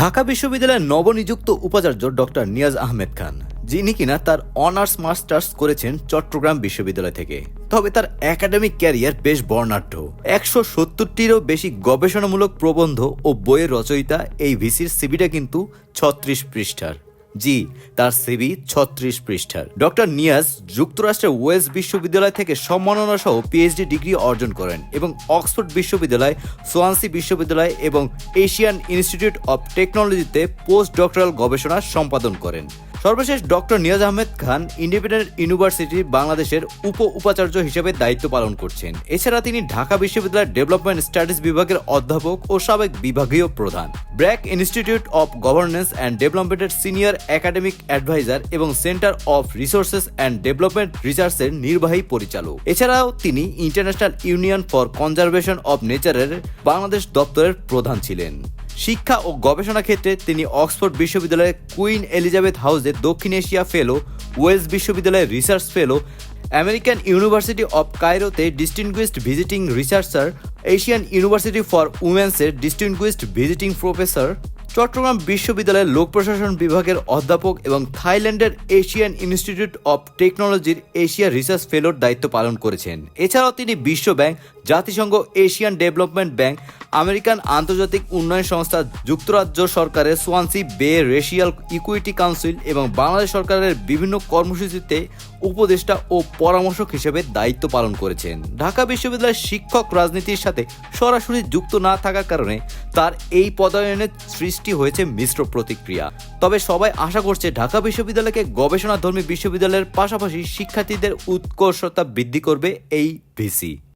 ঢাকা বিশ্ববিদ্যালয়ের নবনিযুক্ত উপাচার্য ডক্টর নিয়াজ আহমেদ খান, যিনি কিনা তার অনার্স মাস্টার্স করেছেন চট্টগ্রাম বিশ্ববিদ্যালয় থেকে। তবে তার একাডেমিক ক্যারিয়ার বেশ বর্ণাঢ্য। একশো সত্তরটিরও বেশি গবেষণামূলক প্রবন্ধ ও বইয়ের রচয়িতা এই ভিসির সিবিটা কিন্তু ছত্রিশ পৃষ্ঠার। জি, তার সিবি ছত্রিশ পৃষ্ঠার। ডক্টর নিয়াজ যুক্তরাষ্ট্রের ওয়েস্ট বিশ্ববিদ্যালয় থেকে সম্মাননা সহ পিএইচডি ডিগ্রি অর্জন করেন এবং অক্সফোর্ড বিশ্ববিদ্যালয়, সোয়ানসি বিশ্ববিদ্যালয় এবং এশিয়ান ইনস্টিটিউট অব টেকনোলজিতে পোস্ট ডক্টরাল গবেষণা সম্পাদন করেন। সর্বশেষ doctor Niaz Ahmed Khan Independent University বাংলাদেশের উপ উপাচার্য হিসেবে দায়িত্ব পালন করছেন। এছাড়া তিনি ঢাকা বিশ্ববিদ্যালয়ের ডেভেলপমেন্ট স্টাডিজ বিভাগের অধ্যাপক ও সাবেক বিভাগীয় প্রধান। BRAC Institute of Governance and ডেভেলপমেন্টের সিনিয়র একাডেমিক অ্যাডভাইজার এবং centre of resources and development রিসার্চের নির্বাহী পরিচালক। এছাড়াও তিনি International Union for Conservation of নেচারের বাংলাদেশ দপ্তরের প্রধান ছিলেন। শিক্ষা ও গবেষণা ক্ষেত্রে তিনি অক্সফোর্ড বিশ্ববিদ্যালয়ের কুইন এলিজাবেথ হাউসে দক্ষিণ এশিয়া ফেলো, ওয়েলস বিশ্ববিদ্যালয়ের research fellow, American University of কায়রোতে distinguished visiting researcher, Asian University for উমেন্সের distinguished visiting professor Chittagong বিশ্ববিদ্যালয়ের লোক প্রশাসন বিভাগের অধ্যাপক এবং থাইল্যান্ডের এশিয়ান ইনস্টিটিউট অব টেকনোলজির এশিয়া রিসার্চ ফেলোর দায়িত্ব পালন করেছেন। এছাড়াও তিনি বিশ্ব ব্যাংক, জাতিসংঘ, এশিয়ান ডেভেলপমেন্ট ব্যাংক, আমেরিকান আন্তর্জাতিক উন্নয়ন সংস্থা, যুক্তরাজ্য সরকারের সোয়ানসি বে রেশিয়াল ইকুইটি কাউন্সিল এবং বাংলাদেশ সরকারের বিভিন্ন কর্মসূচিতে উপদেষ্টা ও পরামর্শক হিসেবে দায়িত্ব পালন করেছেন। ঢাকা বিশ্ববিদ্যালয়ের শিক্ষক রাজনীতির সাথে সরাসরি যুক্ত না থাকার কারণে তার এই পদায়নের সৃষ্টি হয়েছে মিশ্র প্রতিক্রিয়া। তবে সবাই আশা করছে ঢাকা বিশ্ববিদ্যালয়কে গবেষণাধর্মী বিশ্ববিদ্যালয়ের পাশাপাশি শিক্ষার্থীদের উৎকর্ষতা বৃদ্ধি করবে এই ভিসি।